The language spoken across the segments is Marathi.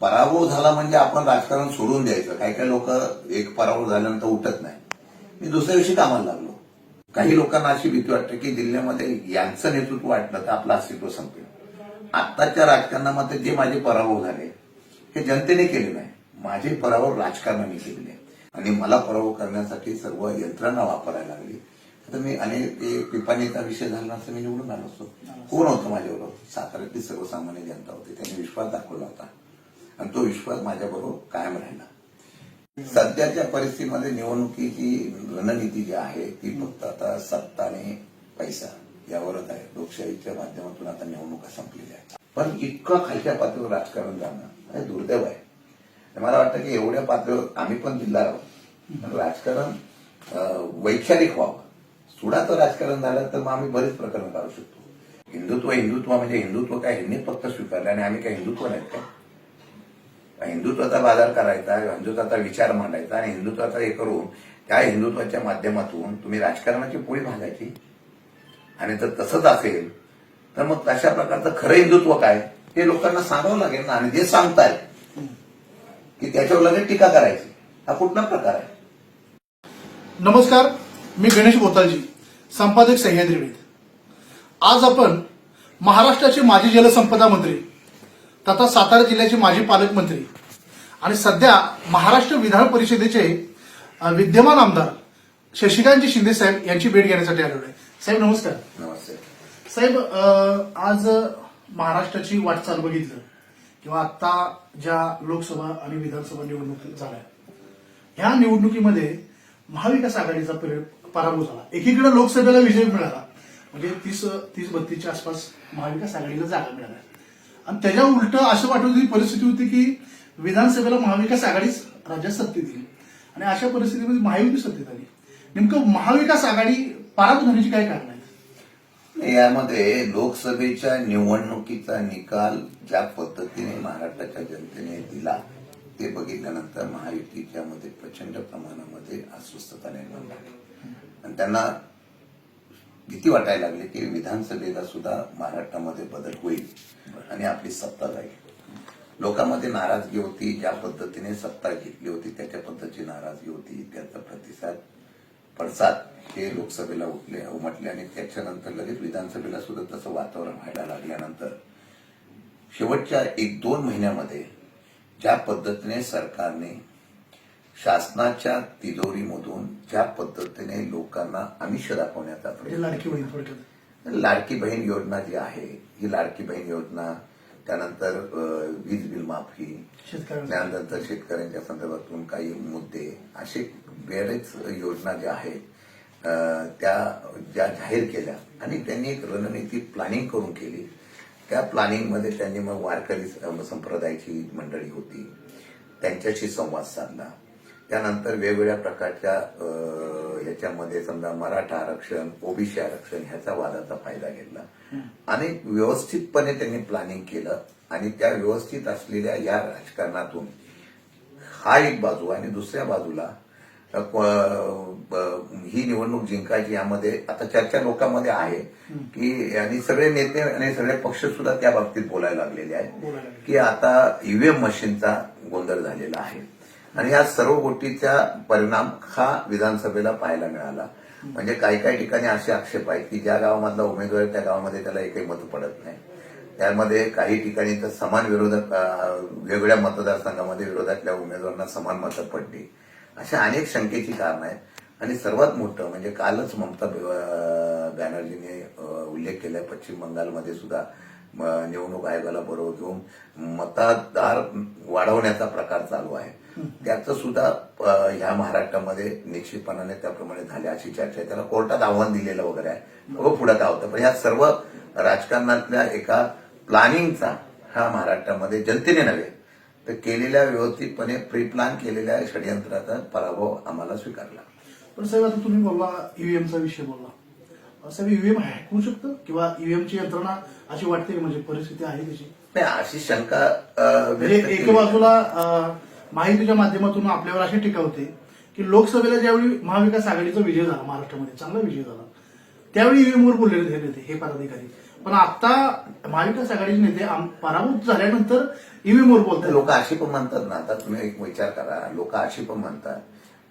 पराभव झाला म्हणजे आपण राजकारण सोडून द्यायचं. काही काही लोक एक पराभव झाल्यानंतर उठत नाही. मी दुसऱ्या दिवशी कामाला लागलो. काही लोकांना अशी भीती वाटते की जिल्ह्यामध्ये यांचं नेतृत्व वाटलं तर आपलं अस्तित्व संपेल. आत्ताच्या राजकारणामध्ये जे माझे पराभव झाले हे जनतेने केले नाही. माझे पराभव राजकारणाने केलेले आणि मला पराभव करण्यासाठी सर्व यंत्रणा वापरायला लागली. तर मी अनेक पिपाणीचा विषय झाला असं मी निवडून आलो असतो. कोण होतं माझ्याबरोबर? साताऱ्यातली सर्वसामान्य जनता होती. त्यांनी विश्वास दाखवला होता. आणि तो विश्वास माझ्याबरोबर कायम राहिला. सध्याच्या परिस्थितीमध्ये निवडणुकीची रणनीती जी आहे ती फक्त आता सत्ता आणि पैसा यावरच आहे. लोकशाहीच्या माध्यमातून आता निवडणुका संपलेल्या आहेत. पण इतकं खालच्या पातळीवर राजकारण जाणं हे दुर्दैव आहे. मला वाटतं की एवढ्या पातळीवर आम्ही पण जिल्हा आहोत. राजकारण वैचारिक व्हावं. सुडाचं राजकारण झालं तर मग आम्ही बरेच प्रकरण काढू शकतो. हिंदुत्व हिंदुत्व म्हणजे हिंदुत्व काय? ह्यांनी फक्त स्वीकारलं आणि आम्ही काय हिंदुत्व नाहीत काय? हिंदुत्वाचा बाजार करायचा हिंदुत्वाचा विचार मांडायचा आणि हिंदुत्वाचा हे करून त्या हिंदुत्वाच्या माध्यमातून तुम्ही राजकारणाची पोळी भागायची आणि जर तसंच असेल तर मग तशा प्रकारचं खरं हिंदुत्व काय? हे लोकांना सांगावं लागेल ना आणि जे सांगतायत की त्याच्यावर लगेच टीका करायची. हा कुठला प्रकार आहे? नमस्कार मी गणेश बोतालजी संपादक सह्याद्री वेद. आज आपण महाराष्ट्राचे माजी जलसंपदा मंत्री तथा सातारा जिल्ह्याचे माजी पालकमंत्री आणि सध्या महाराष्ट्र विधान परिषदेचे विद्यमान आमदार शशिकांतजी शिंदे साहेब यांची भेट घेण्यासाठी आलेलो आहे. साहेब नमस्कार. नमस्ते. साहेब आज महाराष्ट्राची वाटचाल बघितलं किंवा आता ज्या लोकसभा आणि विधानसभा निवडणूक झाल्या ह्या निवडणुकीमध्ये महाविकास आघाडीचा परि- पराभव झाला. एकीकडे लोकसभेला विजय मिळाला म्हणजे तीस तीस बत्तीसच्या आसपास महाविकास आघाडीला जागा मिळाल्या. आणि त्याच्या उलट असं वाटत होती परिस्थिती होती की विधानसभेला महाविकास आघाडीच राज्यात सत्तेत येईल. आणि अशा परिस्थितीमध्ये महायुती सत्तेत आली. नेमकं महाविकास आघाडी पारात होण्याची काय कारण आहे यामध्ये लोकसभेच्या निवडणुकीचा निकाल ज्या पद्धतीने महाराष्ट्राच्या जनतेने दिला ते बघितल्यानंतर महायुतीच्या मध्ये प्रचंड प्रमाणामध्ये अस्वस्थता निर्माण झाली. आणि त्यांना भीती वाटायला लागली की विधानसभेला सुद्धा महाराष्ट्रामध्ये बदल होईल आणि आपली सत्ता जाईल. लोकांमध्ये नाराजगी होती ज्या पद्धतीने सत्ता घेतली होती त्याच्या पद्धतीची नाराजगी होती त्याचा प्रतिसाद. पडसाद हे लोकसभेला उठले उमटले आणि त्याच्यानंतर लगेच विधानसभेला सुद्धा तसं वातावरण व्हायला लागल्यानंतर शेवटच्या एक दोन महिन्यामध्ये ज्या पद्धतीने सरकारने शासनाच्या तिजोरीमधून ज्या पद्धतीने लोकांना आमिष दाखवण्याचा म्हणजे लाडकी बहीण लाडकी बहीण योजना जी आहे ही लाडकी बहीण योजना त्यानंतर वीज बिल माफी त्यानंतर शेतकऱ्यांच्या संदर्भातून काही मुद्दे असे बरेच योजना ज्या आहेत त्या ज्या जाहीर केल्या. आणि त्यांनी एक रणनीती प्लॅनिंग करून केली. त्या प्लॅनिंगमध्ये त्यांनी मग वारकरी संप्रदायाची मंडळी होती. त्यांच्याशी संवाद साधला. त्यानंतर वेगवेगळ्या प्रकारच्या याच्यामध्ये समजा मराठा आरक्षण ओबीसी आरक्षण ह्याचा वादाचा फायदा घेतला. आणि व्यवस्थितपणे त्यांनी प्लॅनिंग केलं. आणि त्या व्यवस्थित असलेल्या या राजकारणातून हा एक बाजू आणि दुसऱ्या बाजूला ही निवडणूक जिंकायची यामध्ये आता चर्चा लोकांमध्ये आहे की आणि सगळे नेते आणि सगळे पक्ष सुद्धा त्या बाबतीत बोलायला लागलेले आहेत. की आता ईव्हीएम मशीनचा गोंधळ झालेला आहे. आणि या सर्व गोष्टीचा परिणाम हा विधानसभेला पाहायला मिळाला. म्हणजे काही काही ठिकाणी असे आक्षेप आहेत की ज्या गावामधला उमेदवार आहे त्या गावामध्ये त्याला एकही मत पडत नाही. त्यामध्ये काही ठिकाणी तर समान विरोधक वेगवेगळ्या मतदारसंघामध्ये विरोधातल्या उमेदवारांना समान मतं पडली. अशा अनेक शंकेची कारणं आहेत. आणि सर्वात मोठं म्हणजे कालच ममता बॅनर्जीने उल्लेख केलाय पश्चिम बंगालमध्ये सुद्धा. निवडणूक आयोगाला बरोबर घेऊन मतदार वाढवण्याचा प्रकार चालू आहे. त्याचं सुद्धा ह्या महाराष्ट्रामध्ये निश्चितपणाने त्याप्रमाणे झाले अशी चर्चा आहे. त्याला कोर्टात आव्हान दिलेलं वगैरे आहे. बघू पुढे काय होतं. पण ह्या सर्व राजकारणातल्या एका प्लॅनिंगचा हा महाराष्ट्रामध्ये जनतेने नव्हे तर केलेल्या व्यवस्थितपणे प्री प्लॅन केलेल्या षडयंत्राचा पराभव आम्हाला स्वीकारला. पण साहेब आता तुम्ही बोलला ईव्हीएमचा विषय बोलला. साहेब ईव्हीएम हॅक होऊ शकतं? किंवा ईव्हीएमची यंत्रणा अशी वाटते की म्हणजे परिस्थिती आहे त्याची नाही अशी शंका अ, म्हणजे व्यक्त एका केली. बाजूला अं, माहितीच्या माध्यमातून आपल्यावर अशी टीका होते की लोकसभेला ज्यावेळी महाविकास आघाडीचा विजय झाला महाराष्ट्रामध्ये चांगला विजय झाला त्यावेळी ईव्हीएमवर बोललेले ते नेते हे पदाधिकारी. पण आता महाविकास आघाडीचे नेते आम- पराभूत झाल्यानंतर ईव्हीएमवर बोलतात. लोक अशी पण म्हणतात ना आता तुम्ही एक विचार करा लोक अशी पण म्हणतात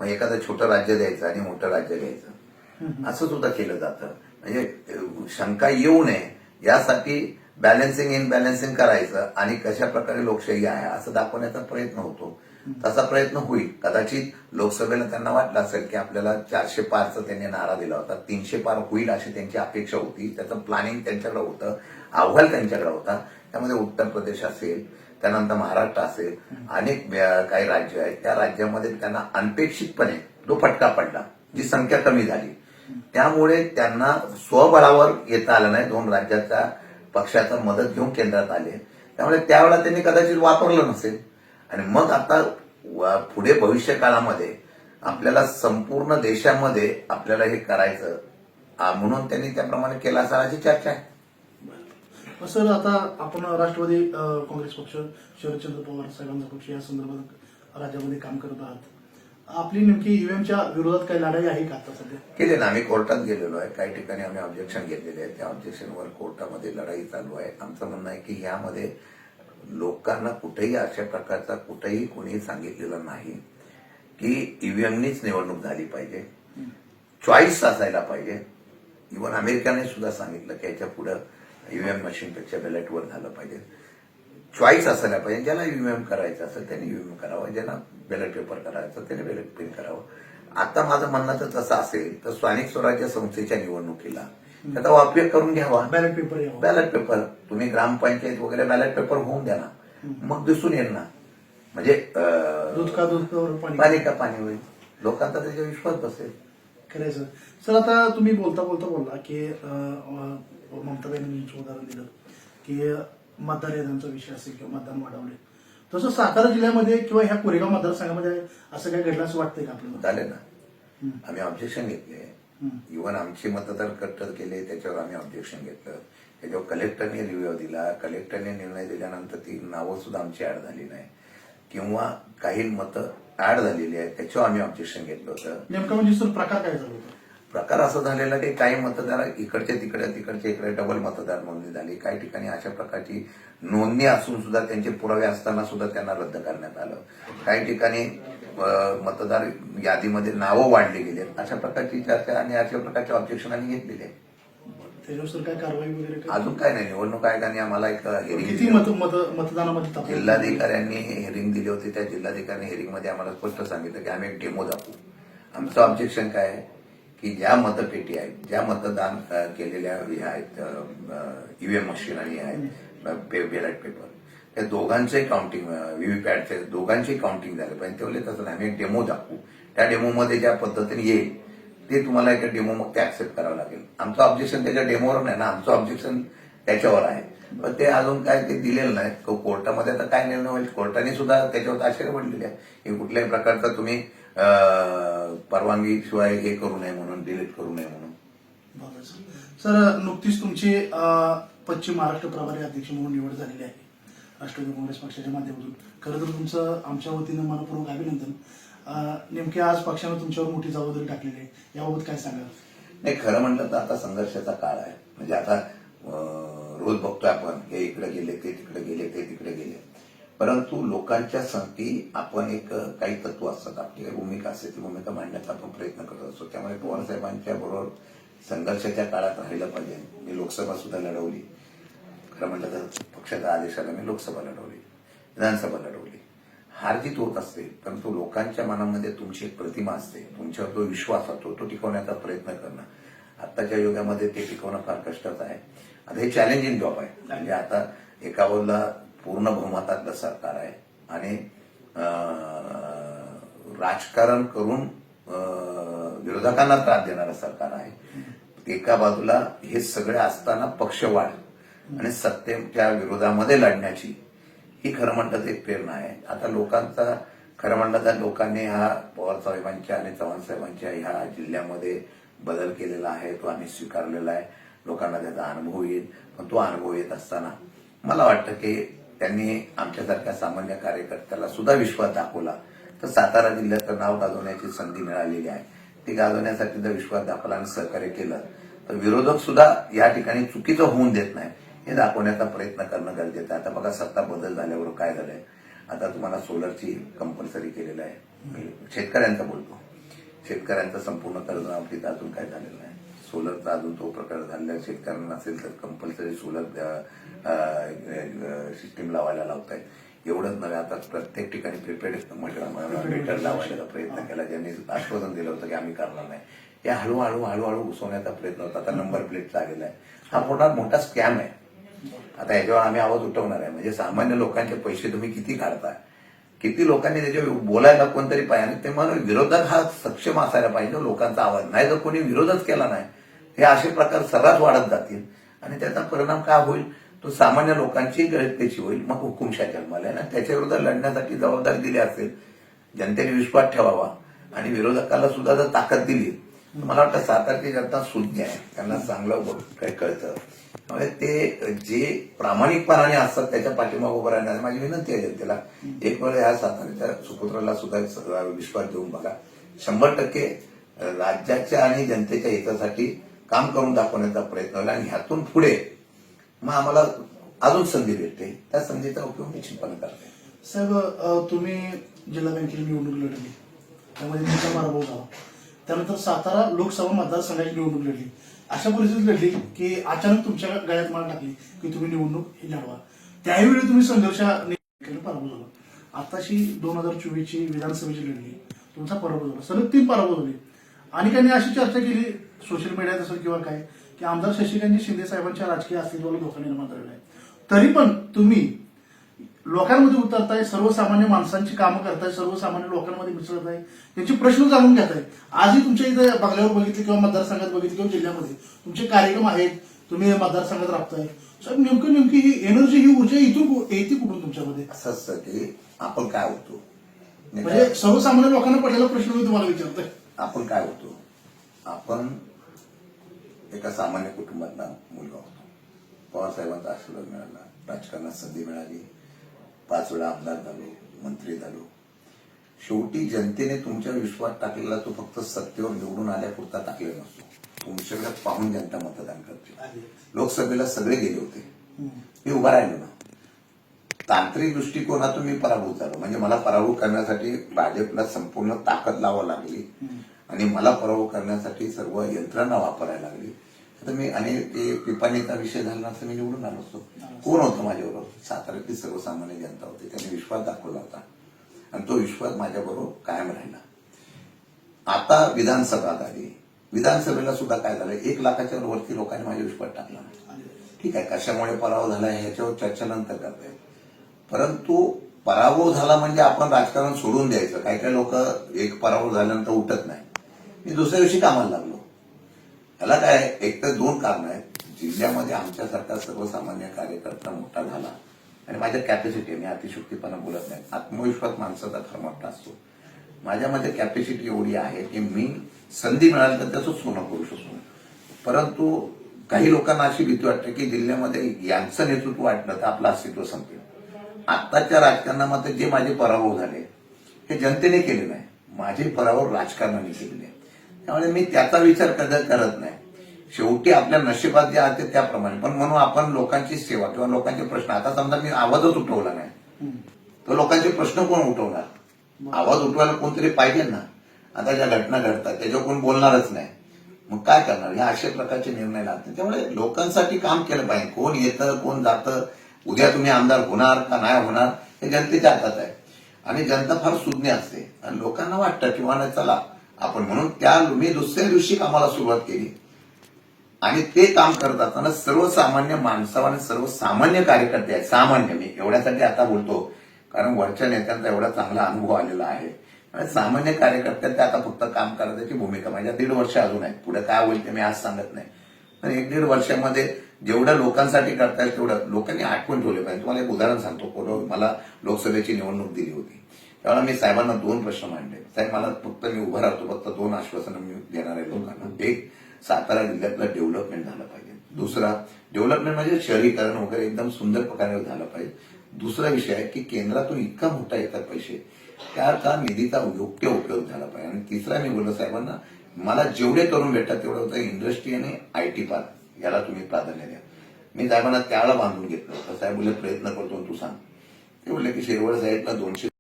मग एखादं छोटं राज्य द्यायचं आणि मोठं राज्य घ्यायचं. असं सुद्धा केलं जातं. म्हणजे अं, शंका येऊ नये यासाठी बॅलन्सिंग इन बॅलन्सिंग करायचं आणि कशा प्रकारे लोकशाही आहे असं दाखवण्याचा प्रयत्न होतो. तसा प्रयत्न होईल. कदाचित लोकसभेला त्यांना वाटलं असेल की आपल्याला चारशे पारचा त्यांनी नारा दिला होता तीनशे पार होईल अशी त्यांची अपेक्षा होती. त्याचं प्लॅनिंग त्यांच्याकडे होतं अहवाल त्यांच्याकडे होता. त्यामध्ये उत्तर प्रदेश असेल त्यानंतर महाराष्ट्र असेल अनेक काही राज्य आहेत. त्या राज्यामध्ये त्यांना अनपेक्षितपणे जो फटका पडला जी संख्या कमी झाली त्यामुळे त्यांना स्वबळावर येता आलं नाही. दोन राज्याच्या पक्षाचा मदत घेऊन केंद्रात आले. त्यामुळे त्यावेळेला त्यांनी कदाचित वापरलं नसेल. आणि मग आता पुढे भविष्य काळामध्ये आपल्याला संपूर्ण देशामध्ये आपल्याला हे करायचं म्हणून त्यांनी त्याप्रमाणे केलं असाची अशी चर्चा आहे. सर आता आपण राष्ट्रवादी काँग्रेस पक्ष शरदचंद्र पवार साहेबांचा पक्ष या संदर्भात राज्यामध्ये काम करत आहात. आपली नेमकी ईव्हीएमच्या विरोधात काही लढाई आहे का आता सध्या? केले ना आम्ही कोर्टात गेलेलो आहे. काही ठिकाणी आम्ही ऑब्जेक्शन घेतलेले आहे त्या ऑब्जेक्शनवर कोर्टामध्ये लढाई चालू आहे. आमचं म्हणणं आहे की यामध्ये लोकांना कुठेही अशा प्रकारचा कुठेही कोणी सांगितलेलं नाही की ईव्हीएमनीच निवडणूक झाली पाहिजे. चॉईस असायला पाहिजे. इव्हन अमेरिकाने सुद्धा सांगितलं की याच्या पुढं ईव्हीएम मशीनपेक्षा बॅलेटवर झालं पाहिजे. चॉईस असायला पाहिजे. ज्याला ईव्हीएम करायचं असेल त्याने ईव्हीएम करावं. ज्यांना बॅलेट पेपर करायचं त्याने बॅलेट पेन करावं. आता माझं म्हणणं तर तसं असेल तर स्थानिक स्वराज्य संस्थेच्या निवडणुकीला. त्याचा उपयोग करून घ्यावा. बॅलेट पेपर बॅलेट पेपर तुम्ही ग्रामपंचायत वगैरे बॅलेट पेपर होऊन द्या ना. मग दिसून येईल ना. म्हणजे दूध का दूध पाणी? पाणी का पाणी होईल? लोकांचा त्याच्यावर विश्वास बसेल. खरंय सर. सर आता तुम्ही बोलता बोलता बोलला की ममताबाईंनी उदाहरण दिलं. की मतदार याद्यांचा विषय असेल किंवा मतदान वाढवले. तसं सातारा जिल्ह्यामध्ये किंवा ह्या कोरेगाव मतदारसंघामध्ये असं काय घडलं असं वाटतंय का आपल्याला? झाले ना. आम्ही ऑब्जेक्शन घेतले. इव्हन आमचे मतदार कट्टर केले त्याच्यावर आम्ही ऑब्जेक्शन घेतलं. त्याच्यावर कलेक्टरने रिव्ह्यू दिला. कलेक्टरने निर्णय दिल्यानंतर ती नावं सुद्धा आमची ऍड झाली नाही. किंवा काही मतं ऍड झालेली आहेत त्याच्यावर आम्ही ऑब्जेक्शन घेतलं होतं. नेमका म्हणजे सर प्रकार काय झाला होता? प्रकार असं झालेला की काही मतदार इकडचे तिकडे तिकडचे इकडे डबल मतदार नोंदणी झाली. काही ठिकाणी अशा प्रकारची नोंदणी असून सुद्धा त्यांचे पुरावे असताना सुद्धा त्यांना रद्द करण्यात आलं. काही ठिकाणी मतदार यादीमध्ये नावं वाढली गेली. अशा प्रकारची चर्चा आणि अशा प्रकारचे ऑब्जेक्शन आम्ही घेतलेले आहे. त्याच्यावर सर काय कारवाई वगैरे काय अजून काय नाही. निवडणूक आयोगाने आम्हाला एक हेरिंग जिल्हाधिकाऱ्यांनी हेरिंग दिली होती. त्या जिल्हाधिकारी हेरिंगमध्ये आम्हाला स्पष्ट सांगितलं की आम्ही एक डेमो दाखवू. आमचं ऑब्जेक्शन काय आहे? की ज्या मतपेटी आहेत ज्या मतदान केलेल्या हे आहेत ईव्हीएम मशीन आणि आहेत बॅलेट पेपर त्या दोघांचे काउंटिंग व्हीव्हीपॅटचे दोघांचे काउंटिंग झालं. पाहिजे तेवढे तसं नाही आम्ही एक डेमो दाखवू. त्या डेमोमध्ये ज्या पद्धतीने येईल ते तुम्हाला एका डेमो मग ते ऍक्सेप्ट करावं लागेल. आमचं ऑब्जेक्शन त्याच्या डेमोवर नाही ना आमचं ऑब्जेक्शन त्याच्यावर आहे. पण ते अजून काय ते दिलेलं नाही. कोर्टामध्ये आता काय निर्णय होईल? कोर्टाने सुद्धा त्याच्यावर आश्चर्य पडलेले आहे. की कुठल्याही प्रकारचा तुम्ही परवानगी शिवाय हे करू नये म्हणून डिलीट करू नये म्हणून. सर. नुकतीच तुमची पश्चिम महाराष्ट्र प्रभारी अध्यक्ष म्हणून निवड झालेली आहे. राष्ट्रवादी काँग्रेस पक्षाच्या माध्यमातून. खरं तर तुमचं आमच्या वतीनं मनपूर्वक अभिनंदन. नेमके आज पक्षानं तुमच्यावर मोठी जबाबदारी टाकलेली आहे. याबाबत काय सांगाल? नाही खरं म्हटलं तर आता संघर्षाचा काळ आहे. म्हणजे आता रोज बघतोय आपण हे इकडे गेले ते तिकडे गेले ते तिकडे गेले. परंतु लोकांच्या संगती आपण एक काही तत्व असतात. आपली काही भूमिका असते ती भूमिका मांडण्याचा आपण प्रयत्न करत असतो. त्यामुळे पवार साहेबांच्या बरोबर संघर्षाच्या काळात राहिलं पाहिजे. मी लोकसभा सुद्धा लढवली. खरं म्हटलं तर पक्षाच्या आदेशाला मी लोकसभा लढवली. विधानसभा लढवली. हारजीत होत असते परंतु लोकांच्या मनामध्ये तुमची एक प्रतिमा असते. तुमच्यावर जो विश्वास असतो तो टिकवण्याचा प्रयत्न करणं. आत्ताच्या युगामध्ये ते टिकवणं फार कष्टाचं आहे. आता हे चॅलेंजिंग जॉब आहे. म्हणजे आता एका बाजूला पूर्ण बहुमतातलं सरकार आहे. आणि राजकारण करून विरोधकांना त्रास देणारं सरकार आहे. एका बाजूला हे सगळे असताना पक्षवाढ आणि सत्तेच्या विरोधामध्ये लढण्याची ही खरं म्हणतात एक प्रेरणा आहे. आता लोकांचा खरं म्हणलं तर लोकांनी हा पवार साहेबांच्या आणि चव्हाण साहेबांच्या ह्या जिल्ह्यामध्ये बदल केलेला आहे तो आम्ही स्वीकारलेला आहे. लोकांना त्याचा अनुभव येईल. पण तो अनुभव येत असताना मला वाटतं की त्यांनी आमच्यासारख्या सामान्य कार्यकर्त्याला सुद्धा विश्वास दाखवला. तर सातारा जिल्ह्याचं नाव गाजवण्याची संधी मिळालेली आहे. ती गाजवण्यासाठी जर विश्वास दाखवला आणि सहकार्य केलं तर विरोधक सुद्धा या ठिकाणी चुकीचं होऊन देत नाही हे दाखवण्याचा प्रयत्न करणं गरजेचं आहे. आता बघा सत्ता बदल झाल्यावर काय झालंय? आता तुम्हाला सोलरची कंपल्सरी केलेलं आहे. मी शेतकऱ्यांचा बोलतो. शेतकऱ्यांचं संपूर्ण कर्जमाफीत अजून काय झालेलं नाही. सोलरचा अजून तो प्रकार झालेला शेतकऱ्यांना असेल तर कंपल्सरी सोलर सिस्टीम लावायला लावत आहेत एवढंच नव्हे आता प्रत्येक ठिकाणी प्रिपेड मीटर लावायला प्रयत्न केला. ज्यांनी आश्वासन दिलं होतं की आम्ही करणार नाही. या हळूहळू हळूहळू घुसवण्याचा प्रयत्न होता. आता नंबर प्लेट आलेला आहे. हा मोठा मोठा स्कॅम आहे. आता याच्यावर आम्ही आवाज उठवणार आहे. म्हणजे सामान्य लोकांचे पैसे तुम्ही किती काढताय? किती लोकांनी त्याच्यावर बोलायला कोणतरी पाहिजे? आणि ते म्हणून विरोधक हा सक्षम असायला पाहिजे. लोकांचा आवाज. नाही जर कोणी विरोधच केला नाही. हे असे प्रकार सर्रास वाढत जातील. आणि त्याचा परिणाम काय होईल? तो सामान्य लोकांची गळतेची होईल. मग हुकुमशाही जन्माला आहे ना त्याच्याविरुद्ध लढण्यासाठी जबाबदारी दिली असेल. जनतेने विश्वास ठेवावा. आणि विरोधकाला सुद्धा जर ताकद दिली मला वाटतं सातारची जनता सुज्ञ आहे. त्यांना चांगलं काही काय कळतं. त्यामुळे ते जे प्रामाणिकपणाने असतात त्याच्या पाठीमाग उभं राहण्याची माझी विनंती आहे जनतेला. एक वेळ ह्या साताऱ्याच्या सुपुत्राला सुद्धा विश्वास देऊन बघा. शंभर टक्के राज्याच्या आणि जनतेच्या हितासाठी काम करून दाखवण्याचा प्रयत्न होईल आणि ह्यातून पुढे मग आम्हाला अजून संधी भेटते. त्या संधीचा उपयोग निश्चितपणे करते. साहेब तुम्ही जिल्हा बँकेची निवडणूक लढली. त्यामध्ये तुमचा पराभव झाला. त्यानंतर सातारा लोकसभा मतदारसंघाची निवडणूक लढली. अशा परिस्थितीत लढली की अचानक तुमच्या गळ्यात मार टाकली की तुम्ही निवडणूक ही लढवा. त्यावेळी तुम्ही संघर्ष पराभव झाला. आताशी दोन हजार चोवीसची विधानसभेची लढली. तुमचा पराभव झाला. सलग तीन पराभव झाले. त्यांनी अशी चर्चा केली सोशल मीडियात असेल किंवा काय की आमदार शशिकांत शिंदे साहेबांच्या राजकीय अस्तित्वाला धोका निर्माण झालेला आहे तरी पण तुम्ही लोकांमध्ये उतरताय सर्वसामान्य माणसांची कामं करताय सर्वसामान्य लोकांमध्ये मिसळत आहे त्यांचे प्रश्न जाणून घेताय. आजही तुमच्या इथे बंगल्यावर बघितले किंवा मतदारसंघात बघितले किंवा जिल्ह्यामध्ये तुमचे कार्यक्रम आहेत तुम्ही मतदारसंघात राबताय. साहेब नेमकं नेमकी ही एनर्जी ही ऊर्जा इथून येते कुठून तुमच्यामध्ये? असं असतं की आपण काय होतो? म्हणजे सर्वसामान्य लोकांना पडलेला प्रश्न मी तुम्हाला विचारतोय. आपण काय होतो? आपण एका सामान्य कुटुंबातला मुलगा होतो. पवार साहेबांचा आशीर्वाद मिळाला. राजकारणात संधी मिळाली. पाच वेळा आमदार झालो मंत्री झालो. शेवटी जनतेने तुमच्यावर विश्वास टाकलेला तो फक्त सत्तेवर निवडून आल्यापुरता टाकलेला नसतो. तुमच्याकडे पाहून जनता मतदान करते. लोकसभेला सगळे गेले होते. मी उभा राहिलो ना. तांत्रिक दृष्टिकोनातून मी पराभूत झालो. म्हणजे मला पराभूत करण्यासाठी भाजपला संपूर्ण ताकद लावावी लागली. आणि मला पराभव करण्यासाठी सर्व यंत्रणा वापरायला लागली. आता मी आणि ते पिपाणीचा विषय झाला असं मी निवडून आलो असतो. कोण होतं माझ्याबरोबर साताऱ्यातली सर्वसामान्य जनता होती. त्यांनी विश्वास दाखवला होता. आणि तो विश्वास माझ्याबरोबर कायम राहिला. आता विधानसभा झाली. विधानसभेला सुद्धा काय झालं? एक लाखाच्या वरती लोकांनी माझ्या विश्वास टाकला. ठीक आहे कशामुळे पराभव झाला ह्याच्यावर चर्चा नंतर करता परंतु पराभव झाला म्हणजे आपण राजकारण सोडून द्यायचं. काही काही लोक एक पराभव झाल्यानंतर उठत नाही. मी दुसऱ्या दिवशी कामाला लागलो. त्याला काय एक तर दोन कारण आहेत. जिल्ह्यामध्ये आमच्यासारखा सर्वसामान्य कार्यकर्ता मोठा झाला. आणि माझ्या कॅपॅसिटी मी अतिशुक्तीपणा बोलत नाही. आत्मविश्वास माणसाचा फार मोठा असतो. माझ्यामध्ये कॅपॅसिटी एवढी आहे की मी संधी मिळाली तर त्याचं सोनं करू शकतो. परंतु काही लोकांना अशी भीती वाटते की जिल्ह्यामध्ये यांचं नेतृत्व वाटलं तर आपलं अस्तित्व संपेल. आत्ताच्या राजकारणामध्ये जे माझे पराभव झाले हे जनतेने केले नाही. माझे पराभव राजकारणाने केलेले आहे. त्यामुळे मी त्याचा विचार कधी करत नाही. शेवटी आपल्या नशिबात जे आहे ते त्याप्रमाणे. पण म्हणून आपण लोकांची सेवा किंवा लोकांचे प्रश्न आता समजा मी आवाजच उठवला नाही. तर लोकांचे प्रश्न कोण उठवणार? आवाज उठवायला कोणतरी पाहिजे ना? आता ज्या घटना घडतात त्याच्यावर कोण बोलणारच नाही. मग काय करणार? ह्या अशा प्रकारचे निर्णय लागतात. त्यामुळे लोकांसाठी काम केलं पाहिजे. कोण येतं कोण जातं? उद्या तुम्ही आमदार होणार का नाही होणार? हे जनतेच्या हातात आहे. आणि जनता फार सुज्ञ असते. आणि लोकांना वाटतं किंवा चला. आपण म्हणून त्या मी दुसऱ्या दिवशी कामाला सुरुवात केली. आणि ते काम करत असताना सर्वसामान्य माणसावर आणि सर्वसामान्य कार्यकर्ते आहेत. सामान्य मी एवढ्यासाठी आता बोलतो. कारण वरच्या नेत्यांचा एवढा चांगला अनुभव आलेला आहे. सामान्य सामान्य कार्यकर्त्यांचे आता फक्त काम करण्याची भूमिका माझ्या दीड वर्ष अजून आहे पुढे काय होईल ते मी आज सांगत नाही. पण एक दीड वर्षामध्ये जेवढं लोकांसाठी करता येईल तेवढं लोकांनी आठवण ठेवले पाहिजे. तुम्हाला एक उदाहरण सांगतो. कोण मला लोकसभेची निवडणूक दिली होती. त्यामुळे मी साहेबांना दोन प्रश्न मांडले. साहेब मला फक्त मी उभा राहतो फक्त दोन आश्वासनं मी देणार आहे लोकांना. एक सातारा जिल्ह्यातलं डेव्हलपमेंट झालं पाहिजे. दुसरा डेव्हलपमेंट म्हणजे शहरीकरण वगैरे एकदम सुंदर प्रकारे झालं पाहिजे. दुसरा विषय आहे की केंद्रातून इतका मोठा येतात पैसे त्या निधीचा योग्य उपयोग झाला पाहिजे? आणि तिसरा मी बोललो साहेबांना मला जेवढे तरुण भेटतात तेवढं होतं इंडस्ट्री आणि आय टी पार्क. याला तुम्ही प्राधान्य द्या. मी साहेबांना त्याला बांधून घेतलं. तर साहेब बोलले प्रयत्न करतो तू सांग. ते बोलले की शिरवळ साहेबला दोनशे